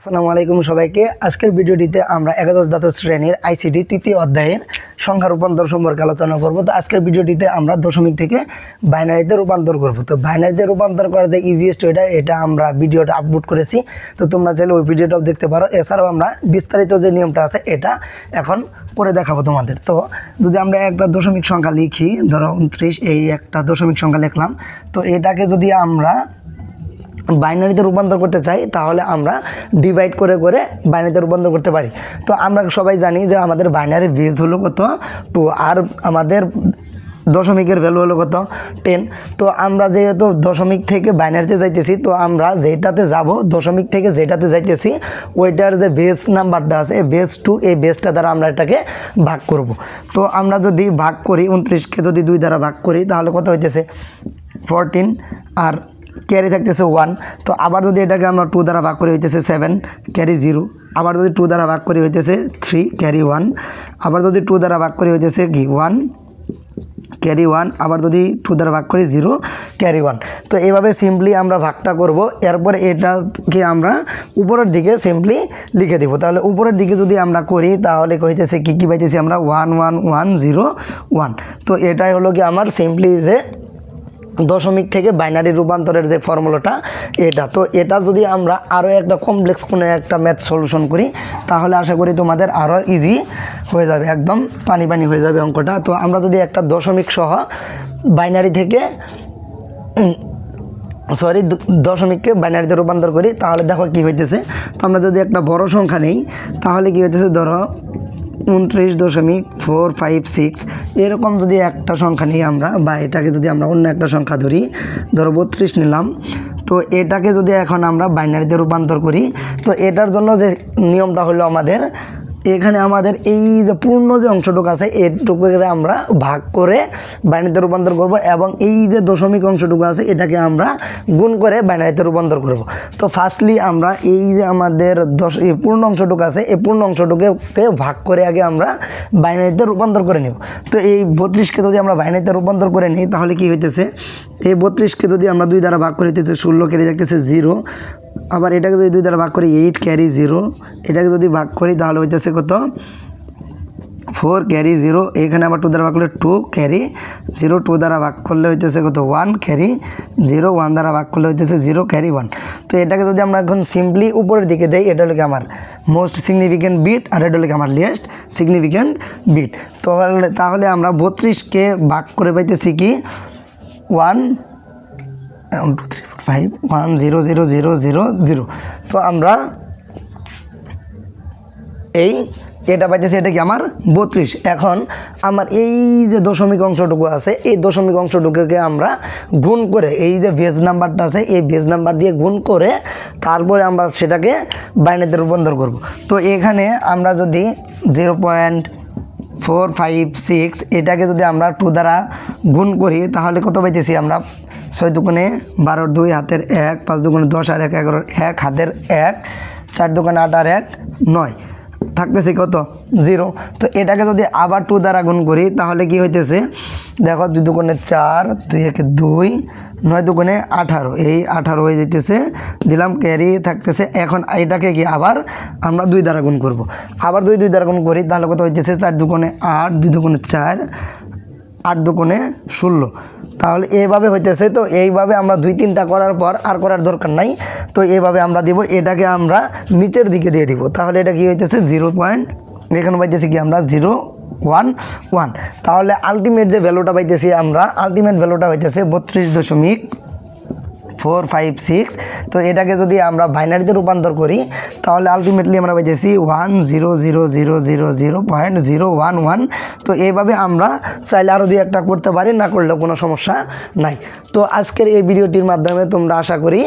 আসসালামু আলাইকুম সবাইকে। আজকের ভিডিওটিতে আমরা একাদশ দ্বাদশ শ্রেণির আইসিডি তৃতীয় অধ্যায়ের সংখ্যা রূপান্তর সম্পর্কে আলোচনা করব। তো আজকের ভিডিওটিতে আমরা দশমিক থেকে বাইনারিতে রূপান্তর করব। তো বাইনারিতে রূপান্তর করাতে ইজিয়েস্ট ওইটা এটা আমরা ভিডিওটা আপলোড করেছি। তো তোমরা চাইলে ওই ভিডিওটাও দেখতে পারো। এছাড়াও আমরা বিস্তারিত যে নিয়মটা আছে, এটা এখন করে দেখাবো তোমাদের। তো যদি আমরা একটা দশমিক সংখ্যা লিখি, ধরো উনত্রিশ, এই একটা দশমিক সংখ্যা লিখলাম। তো এটাকে যদি আমরা বাইনারিতে রূপান্তর করতে চাই, তাহলে আমরা ডিভাইড করে করে বাইনারিতে রূপান্তর করতে পারি। তো আমরা সবাই জানি যে আমাদের বাইনারি বেজ হলো কত? টু আর আমাদের দশমিকের ভ্যালু হলো কত? টেন তো আমরা যেহেতু দশমিক থেকে বাইনারিতে যাইতেছি, তো আমরা যেটাতে যাব, দশমিক থেকে যেটাতে যাইতেছি, ওইটার যে বেস নাম্বারটা আছে, এই বেস টু এই বেসটা দ্বারা আমরা এটাকে ভাগ করব। তো আমরা যদি ভাগ করি উনত্রিশকে যদি দুই দ্বারা ভাগ করি, তাহলে কত হইতেছে? ফোরটিন আর ক্যারি থাকতেছে ওয়ান তো আবার যদি এটাকে আমরা টু দ্বারা ভাগ করি হইতেছে সেভেন ক্যারি জিরো আবার যদি টু দ্বারা ভাগ করি হইতেছে থ্রি ক্যারি ওয়ান আবার যদি টু দ্বারা ভাগ করি হইতেছে কি ওয়ান ক্যারি ওয়ান আবার যদি টু দ্বারা ভাগ করি জিরো ক্যারি ওয়ান তো এভাবে সিম্পলি আমরা ভাগটা করব, এরপর এটাকে আমরা উপরের দিকে সিম্পলি লিখে দিব। তাহলে উপরের দিকে যদি আমরা করি, তাহলে কইতেছে কী কী পাইতেছি আমরা? One one one zero one তো এটাই হলো কি, আমার সিম্পলি যে দশমিক থেকে বাইনারি রূপান্তরের যে ফর্মুলাটা, এটা। তো এটা যদি আমরা আরও একটা কমপ্লেক্স কোনো একটা ম্যাথ সলিউশন করি, তাহলে আশা করি তোমাদের আরও ইজি হয়ে যাবে, একদম পানি পানি হয়ে যাবে অঙ্কটা। তো আমরা যদি একটা দশমিক সহ বাইনারি থেকে সরি দশমিককে বাইনারিতে রূপান্তর করি, তাহলে দেখো কি হইতেছে। তো আমরা যদি একটা বড় সংখ্যা নেই, তাহলে কি হইতেছে? ধরো উনত্রিশ দশমিক ফোর ফাইভ সিক্স। এরকম যদি একটা সংখ্যা নিই আমরা, বা এটাকে যদি আমরা অন্য একটা সংখ্যা ধরি, ধরো বত্রিশ নিলাম, তো এটাকে যদি এখন আমরা বাইনারিতে রূপান্তর করি, তো এটার জন্য যে নিয়মটা হলো আমাদের এখানে আমাদের এই যে পূর্ণ যে অংশটুকু আছে, এটুকুকে আমরা ভাগ করে বাইনারিতে রূপান্তর করব এবং এই যে দশমিক অংশটুকু আছে, এটাকে আমরা গুণ করে বাইনারিতে রূপান্তর করব। তো ফার্স্টলি আমরা এই যে আমাদের দশ পূর্ণ অংশটুকু আছে, এই পূর্ণ অংশটুকুকে ভাগ করে আগে আমরা বাইনারিতে রূপান্তর করে নেব। তো এই বত্রিশকে যদি আমরা বাইনারিতে রূপান্তর করে নিই, তাহলে কি হইতেছে? এই বত্রিশকে যদি আমরা দুই দ্বারা ভাগ করে দিতেছে ষোলো কেটে যাইতেছে জিরো। আবার এটাকে যদি দুই দ্বারা ভাগ করি এইট ক্যারি জিরো এটাকে যদি ভাগ করি, তাহলে হইতেছে কত? ফোর ক্যারি জিরো এখানে আবার টু দ্বারা ভাগ করলে টু ক্যারি জিরো টু দ্বারা ভাগ করলে হইতেছে কত? ওয়ান ক্যারি জিরো ওয়ান দ্বারা ভাগ করলে হইতেছে জিরো ক্যারি ওয়ান তো এটাকে যদি আমরা এখন সিম্পলি উপরের দিকে দেই, এটা হলো আমার মোস্ট সিগনিফিক্যান্ট বিট আর এটা হলো কি আমার লিয়েস্ট সিগনিফিক্যান্ট বিট তাহলে তাহলে আমরা বত্রিশকে ভাগ করে পাইতেছি কি? One two three four five one zero zero zero zero zero তো আমরা এই এটা পাইতেছি, এটা কি আমার? বত্রিশ। এখন আমার এই যে দশমিক অংশটুকু আছে, এই দশমিক অংশটুকুকে আমরা গুণ করে, এই যে ভেজ নাম্বারটা আছে, এই ভেজ নাম্বার দিয়ে গুণ করে তারপরে আমরা সেটাকে বাইনারিতে রূপান্তর করব। তো এখানে আমরা যদি zero point four, five, six, এটাকে যদি আমরা টু দ্বারা গুণ করি, তাহলে কত পাইতেছি আমরা? ছয় দোকানে বারোর দুই, হাতের এক, পাঁচ দোকানে দশ আর এক, এগারোর এক, হাতের এক, চার দোকানে আট আর এক, নয়। থাকতেছে কত? জিরো। তো এটাকে যদি আবার টু দ্বারা গুণ করি, তাহলে কি হইতেছে? দেখো, দুই দোকানে চার, দুই একে দুই, নয় দোকানে আঠারো। এই আঠারো হয়ে যেতেছে দিলাম ক্যারি থাকতেছে। এখন এটাকে কি আবার আমরা দুই দ্বারা গুণ করব। আবার দুই দুই দ্বারা গুণ করি, তাহলে কত হইতেছে? চার দোকানে আট, দুই দোকানে চার আট দোকানে ষোলো। তাহলে এইভাবে হইতেছে তো এইভাবে আমরা দুই তিনটা করার পর আর করার দরকার নাই। তো এইভাবে আমরা দিব, এটাকে আমরা নিচের দিকে দিয়ে দিব। তাহলে এটা কি হইতেছে? জিরো পয়েন্ট, এখানে পাইতেছি কি আমরা? Zero one one. তাহলে আলটিমেট যে ভ্যালুটা পাইতেছি আমরা আলটিমেট ভ্যালুটা হইতেছে বত্রিশ দশমিক ফোর ফাইভ সিক্স তো এটাকে যদি আমরা বাইনারিতে রূপান্তর করি, তাহলে আলটিমেটলি আমরা পাইতেছি one zero zero zero zero zero point zero one one তো এইভাবে আমরা চাইলে আরও দুই একটা করতে পারি, না করলেও কোনো সমস্যা নাই। তো আজকের এই ভিডিওটির মাধ্যমে তোমরা আশা করি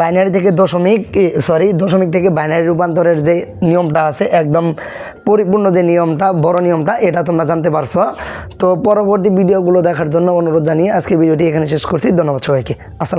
বাইনারি থেকে দশমিক সরি দশমিক থেকে বাইনারি রূপান্তরের যে নিয়মটা আছে, একদম পরিপূর্ণ যে নিয়মটা, বড় নিয়মটা, এটা তোমরা জানতে পারছ। তো পরবর্তী ভিডিওগুলো দেখার জন্য অনুরোধ জানিয়ে আজকে ভিডিওটি এখানে শেষ করছি। ধন্যবাদ সবাইকে। আসসালাম